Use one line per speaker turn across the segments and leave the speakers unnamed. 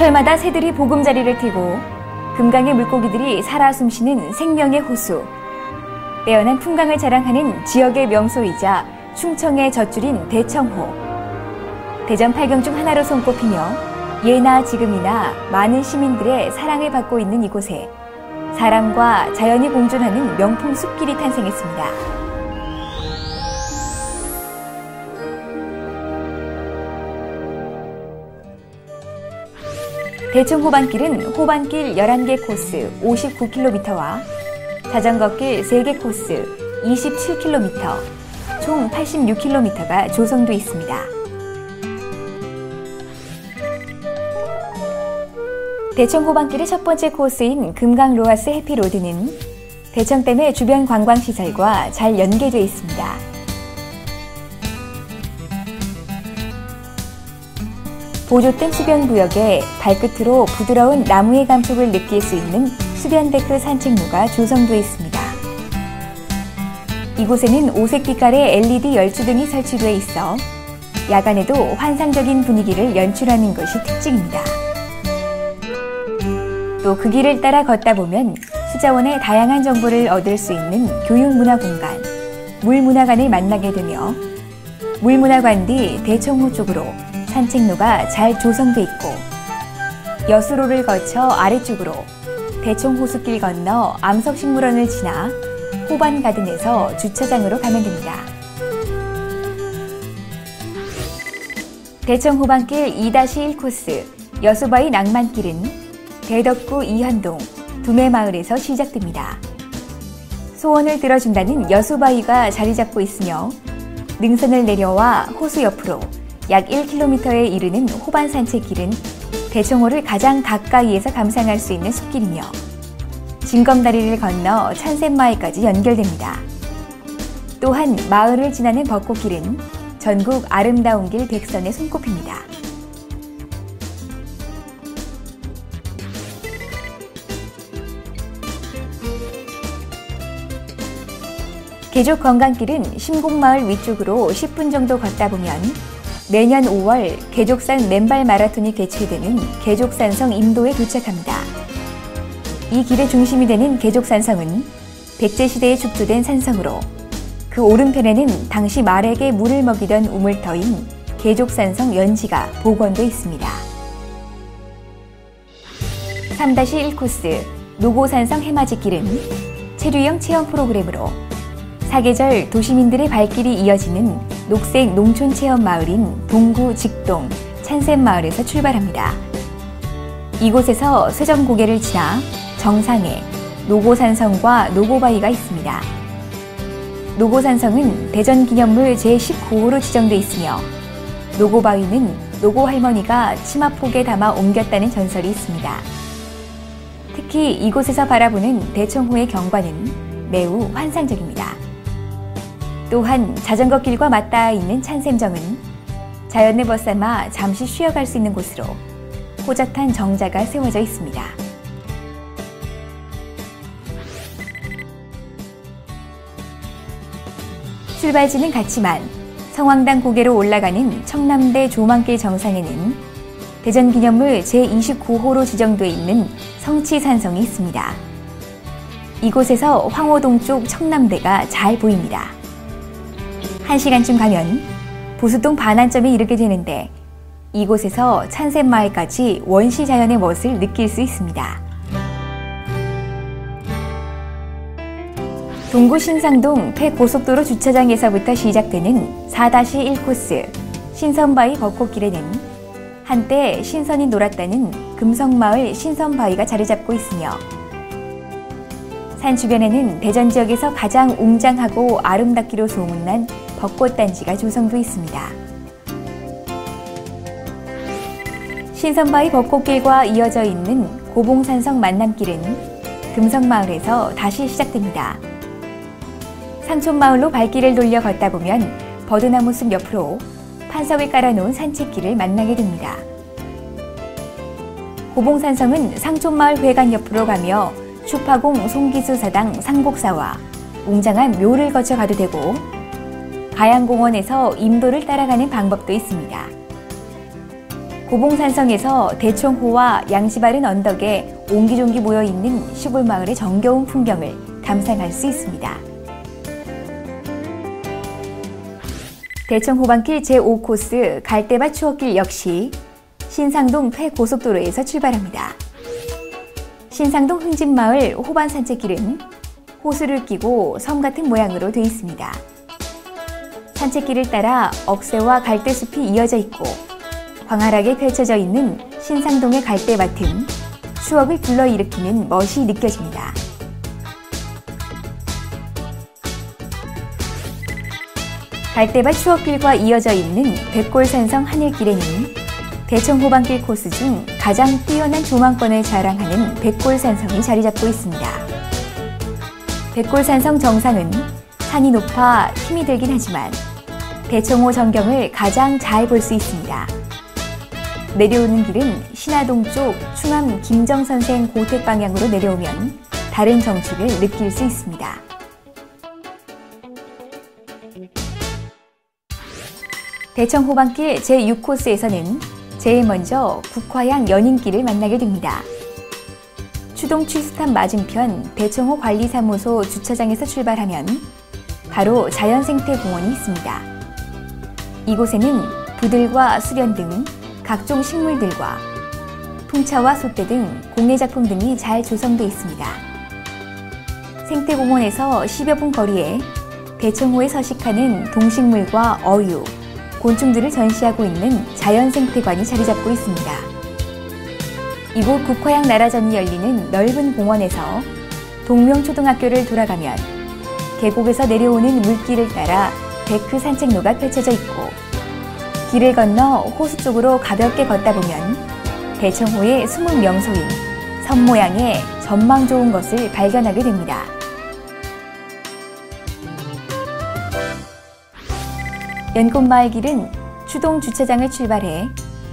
사철마다 새들이 보금자리를 트고 금강의 물고기들이 살아 숨쉬는 생명의 호수. 빼어난 풍광을 자랑하는 지역의 명소이자 충청의 젖줄인 대청호. 대전 팔경 중 하나로 손꼽히며 예나 지금이나 많은 시민들의 사랑을 받고 있는 이곳에 사람과 자연이 공존하는 명품 숲길이 탄생했습니다. 대청 호반길은 호반길 11개 코스 59km와 자전거길 3개 코스 27km, 총 86km가 조성돼 있습니다. 대청 호반길의 첫 번째 코스인 금강 로하스 해피로드는 대청댐의 주변 관광시설과 잘 연계되어 있습니다. 보조댐 수변 구역에 발끝으로 부드러운 나무의 감촉을 느낄 수 있는 수변데크 산책로가 조성되어 있습니다. 이곳에는 오색 빛깔의 LED 열추등이 설치되어 있어 야간에도 환상적인 분위기를 연출하는 것이 특징입니다. 또 그 길을 따라 걷다 보면 수자원의 다양한 정보를 얻을 수 있는 교육문화공간, 물문화관을 만나게 되며 물문화관 뒤 대청호 쪽으로 산책로가 잘 조성돼 있고 여수로를 거쳐 아래쪽으로 대청호수길 건너 암석식물원을 지나 호반가든에서 주차장으로 가면 됩니다. 대청호반길 2-1 코스 여수바위 낭만길은 대덕구 이현동 두매마을에서 시작됩니다. 소원을 들어준다는 여수바위가 자리 잡고 있으며 능선을 내려와 호수 옆으로 약 1km에 이르는 호반 산책길은 대청호를 가장 가까이에서 감상할 수 있는 숲길이며 진검다리를 건너 찬샘마을까지 연결됩니다. 또한 마을을 지나는 벚꽃길은 전국 아름다운 길 백선에 손꼽힙니다. 계족 건강길은 심곡마을 위쪽으로 10분 정도 걷다 보면 내년 5월 개족산 맨발 마라톤이 개최되는 개족산성 임도에 도착합니다. 이 길의 중심이 되는 개족산성은 백제시대에 축조된 산성으로 그 오른편에는 당시 말에게 물을 먹이던 우물터인 개족산성 연지가 복원돼 있습니다. 3-1 코스 노고산성 해맞이 길은 체류형 체험 프로그램으로 사계절 도시민들의 발길이 이어지는 녹색 농촌 체험 마을인 동구 직동 찬샘 마을에서 출발합니다. 이곳에서 쇠전고개를 지나 정상에 노고산성과 노고바위가 있습니다. 노고산성은 대전기념물 제19호로 지정돼 있으며 노고바위는 노고 할머니가 치마폭에 담아 옮겼다는 전설이 있습니다. 특히 이곳에서 바라보는 대청호의 경관은 매우 환상적입니다. 또한 자전거 길과 맞닿아 있는 찬샘정은 자연을 벗삼아 잠시 쉬어갈 수 있는 곳으로 호젓한 정자가 세워져 있습니다. 출발지는 같지만 성황당 고개로 올라가는 청남대 조망길 정상에는 대전기념물 제29호로 지정돼 있는 성치산성이 있습니다. 이곳에서 황호동 쪽 청남대가 잘 보입니다. 1시간쯤 가면 보수동 반환점에 이르게 되는데 이곳에서 찬샘마을까지 원시 자연의 멋을 느낄 수 있습니다. 동구 신상동 폐고속도로 주차장에서부터 시작되는 4-1 코스 신선바위 벚꽃길에는 한때 신선이 놀았다는 금성마을 신선바위가 자리 잡고 있으며 산 주변에는 대전 지역에서 가장 웅장하고 아름답기로 소문난 벚꽃단지가 조성돼 있습니다. 신선바위 벚꽃길과 이어져 있는 고봉산성 만남길은 금성마을에서 다시 시작됩니다. 상촌마을로 발길을 돌려 걷다 보면 버드나무 숲 옆으로 판석을 깔아놓은 산책길을 만나게 됩니다. 고봉산성은 상촌마을 회관 옆으로 가며 추파공 송기수 사당 상곡사와 웅장한 묘를 거쳐 가도 되고 가양공원에서 임도를 따라가는 방법도 있습니다. 고봉산성에서 대청호와 양지 바른 언덕에 옹기종기 모여 있는 시골 마을의 정겨운 풍경을 감상할 수 있습니다. 대청 호반길 제5코스 갈대밭 추억길 역시 신상동 폐고속도로에서 출발합니다. 신상동 흥진마을 호반 산책길은 호수를 끼고 섬 같은 모양으로 되어 있습니다. 산책길을 따라 억새와 갈대숲이 이어져 있고 광활하게 펼쳐져 있는 신상동의 갈대밭은 추억을 불러일으키는 멋이 느껴집니다. 갈대밭 추억길과 이어져 있는 백골산성 하늘길에는 대청호반길 코스 중 가장 뛰어난 조망권을 자랑하는 백골산성이 자리 잡고 있습니다. 백골산성 정상은 산이 높아 힘이 들긴 하지만 대청호 전경을 가장 잘 볼 수 있습니다. 내려오는 길은 신화동 쪽 충암 김정선생 고택 방향으로 내려오면 다른 정취를 느낄 수 있습니다. 대청 호반길 제6코스에서는 제일 먼저 국화양 연인길을 만나게 됩니다. 추동 취수탑 맞은편 대청호 관리사무소 주차장에서 출발하면 바로 자연생태공원이 있습니다. 이곳에는 부들과 수련 등 각종 식물들과 풍차와 소떼 등 공예 작품 등이 잘 조성되어 있습니다. 생태공원에서 10여 분 거리에 대청호에 서식하는 동식물과 어유, 곤충들을 전시하고 있는 자연생태관이 자리 잡고 있습니다. 이곳 국화양 나라전이 열리는 넓은 공원에서 동명초등학교를 돌아가면 계곡에서 내려오는 물길을 따라 데크 산책로가 펼쳐져 있고 길을 건너 호수 쪽으로 가볍게 걷다 보면 대청호의 숨은 명소인 섬 모양의 전망 좋은 것을 발견하게 됩니다. 연꽃마을 길은 추동 주차장을 출발해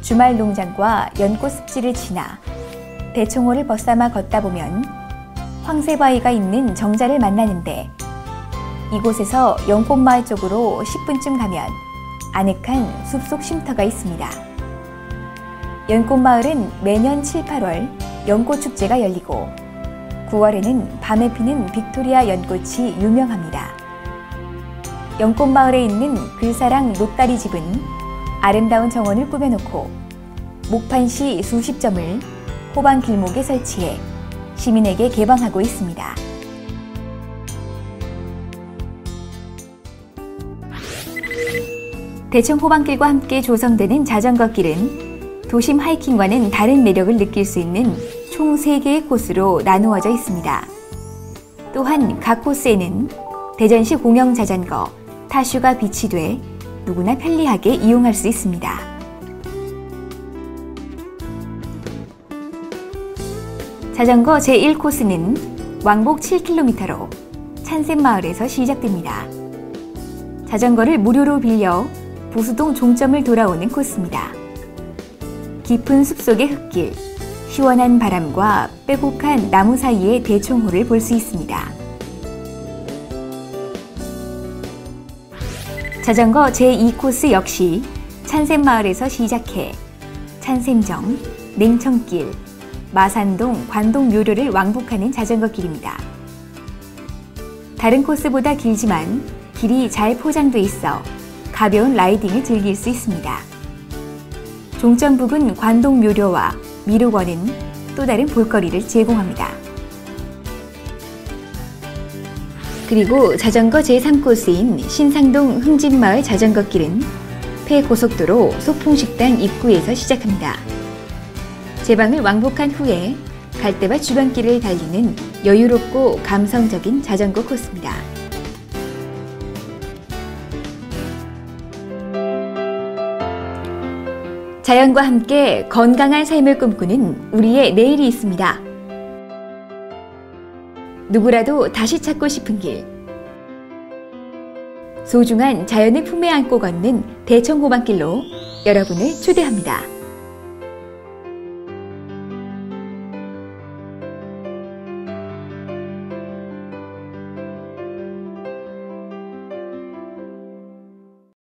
주말 농장과 연꽃 습지를 지나 대청호를 벗삼아 걷다 보면 황새바위가 있는 정자를 만나는데 이곳에서 연꽃마을 쪽으로 10분쯤 가면 아늑한 숲속 쉼터가 있습니다. 연꽃마을은 매년 7, 8월 연꽃축제가 열리고 9월에는 밤에 피는 빅토리아 연꽃이 유명합니다. 연꽃마을에 있는 글사랑 노다리 집은 아름다운 정원을 꾸며놓고 목판시 수십 점을 호반 길목에 설치해 시민에게 개방하고 있습니다. 대청 호반길과 함께 조성되는 자전거 길은 도심 하이킹과는 다른 매력을 느낄 수 있는 총 3개의 코스로 나누어져 있습니다. 또한 각 코스에는 대전시 공영 자전거, 타슈가 비치돼 누구나 편리하게 이용할 수 있습니다. 자전거 제1코스는 왕복 7km로 찬샘마을에서 시작됩니다. 자전거를 무료로 빌려 보수동 종점을 돌아오는 코스입니다. 깊은 숲속의 흙길, 시원한 바람과 빼곡한 나무 사이의 대청호를 볼 수 있습니다. 자전거 제2코스 역시 찬샘마을에서 시작해 찬샘정, 냉청길, 마산동, 관동묘료를 왕복하는 자전거 길입니다. 다른 코스보다 길지만 길이 잘 포장돼 있어 가벼운 라이딩을 즐길 수 있습니다. 종점 부근 관동묘료와 미륵원은 또 다른 볼거리를 제공합니다. 그리고 자전거 제3코스인 신상동 흥진마을 자전거길은 폐고속도로 소풍식당 입구에서 시작합니다. 제방을 왕복한 후에 갈대밭 주변길을 달리는 여유롭고 감성적인 자전거 코스입니다. 자연과 함께 건강한 삶을 꿈꾸는 우리의 내일이 있습니다. 누구라도 다시 찾고 싶은 길. 소중한 자연의 품에 안고 걷는 대청호반길로 여러분을 초대합니다.